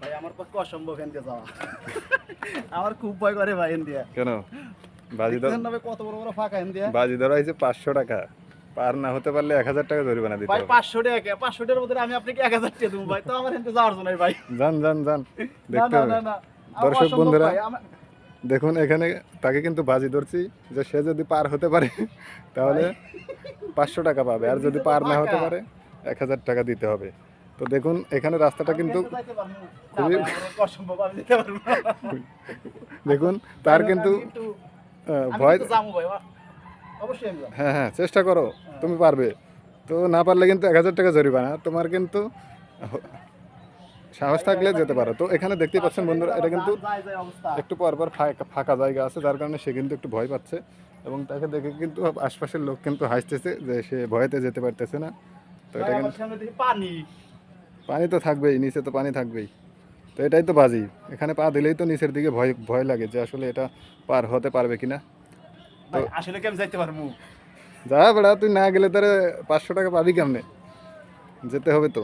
ভাই আমার পক্ষে অসম্ভব যাওয়া। আমার খুব ভয় করে ভাই কেন? বাজি ধর দেখছেন না ভাই কত বড় বড় ফাঁকা এন দিয়ে বাজি ধরা হয়েছে পাঁচশো টাকা। পার না হতে পারলে এক হাজার টাকা জরিমানা দিতে ভাই পাঁচশো টাকা পাঁচশো টাকার মধ্যে আমি আপনাকে এক হাজার টাকা দেবো ভাই তো আমার যাওয়ার জন্য ভাই। যান যান যান। দেখতে হবে। দর্শক বন্ধুরা, দেখুন এখানে তাকে কিন্তু বাজি ধরছি যে সে যদি পার হতে পারে তাহলে পাঁচশো টাকা পাবে। আর যদি পার না হতে পারে এক হাজার টাকা দিতে হবে। তো দেখুন এখানে রাস্তাটা কিন্তু খুবই-। দেখুন তার কিন্তু ভয়। হ্যাঁ হ্যাঁ চেষ্টা করো তুমি পারবে। তো না পারলে কিন্তু এক হাজার টাকা জরিমানা তোমার কিন্তু সাহস থাকলে যেতে পারো। তো এখানে দেখতেই পাচ্ছেন বন্ধুরা এটা কিন্তু একটু পর পর ফাঁকা জায়গা আছে যার কারণে সে কিন্তু একটু ভয় পাচ্ছে। এবং তাকে দেখে কিন্তু আশপাশের লোক কিন্তু হাসতেছে যে সে ভয়েতে যেতে পারতেছে না। তো এটা কিন্তু পানি। পানি তো থাকবেই নিচে তো পানি থাকবেই। তো এটাই তো বাজি। এখানে পা দিলেই তো নিচের দিকে ভয় ভয় লাগে যে আসলে এটা পার হতে পারবে কিনা। আসলে কি আমি যাইতে পারব? যা বেড়া তুই না গেলে তারে পাঁচশো টাকা পাবি কেমনে? যেতে হবে তো।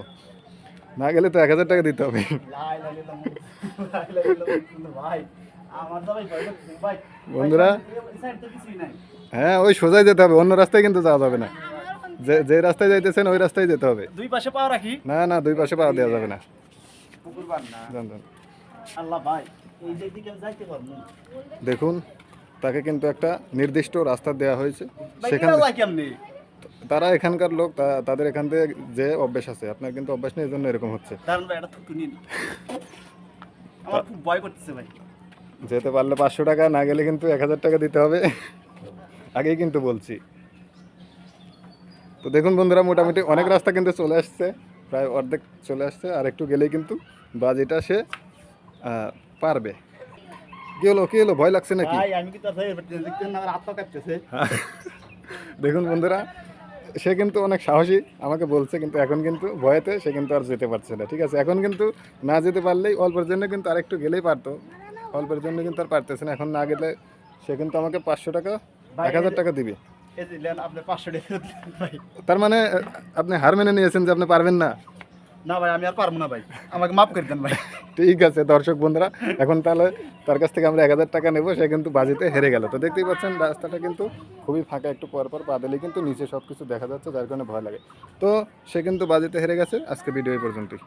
না গেলে তো এক হাজার টাকা দিতে হবে। বন্ধুরা। হ্যাঁ ওই সোজাই যেতে হবে অন্য রাস্তায় কিন্তু যাওয়া যাবে না। যে যে রাস্তায় যাইতেছেন ওই রাস্তায় যেতে হবে। দুই পাশে পাও রাখি। না না দুই পাশে পাওয়া দেওয়া যাবে না। আল্লাহ ভাই দেখুন তাকে কিন্তু একটা নির্দিষ্ট রাস্তা দেওয়া হয়েছে। সেখান তারা এখানকার লোক তা- তাদের এখান থেকে যে অভ্যেস আছে আপনার কিন্তু অভ্যাস নেই এই জন্য এরকম হচ্ছে। দাঁড়ান ভাই এটা থুতু নিন আমার খুব ভয় করতেছে ভাই। যেতে পারলে পাঁচশো টাকা না গেলে কিন্তু এক হাজার টাকা দিতে হবে। আগেই কিন্তু বলছি। তো দেখুন বন্ধুরা মোটামুটি অনেক রাস্তা কিন্তু চলে আসছে প্রায় অর্ধেক চলে আসছে আর একটু গেলেই কিন্তু বাজিটা সে পারবে। কি হলো কি হলো ভয় লাগছে নাকি? দেখুন বন্ধুরা সে কিন্তু অনেক সাহসী আমাকে বলছে কিন্তু এখন কিন্তু ভয়েতে সে কিন্তু আর যেতে পারছে না ঠিক আছে? এখন কিন্তু না যেতে পারলেই অল্পের জন্য কিন্তু আরেকটু গেলেই পারতো। অল্পের জন্য কিন্তু আর পারতেছে না এখন না গেলে সে কিন্তু আমাকে পাঁচশো টাকা এক হাজার টাকা দিবে। আপনি পাঁচশো ভাই। তার মানে আপনি হার মেনে নিয়েছেন যে আপনি পারবেন না? না ভাই আমি আর পারব না ভাই। আমাকে মাফ করে দেন ভাই। ঠিক আছে দর্শক বন্ধুরা এখন তাহলে তার কাছ থেকে আমরা এক হাজার টাকা নেব সে কিন্তু বাজিতে হেরে গেল। তো দেখতেই পাচ্ছেন রাস্তাটা কিন্তু খুবই ফাঁকা একটু পর পর পা দিলে কিন্তু নিচে সব কিছু দেখা যাচ্ছে যার কারণে ভয় লাগে। তো সে কিন্তু বাজিতে হেরে গেছে আজকে ভিডিও এই পর্যন্তই।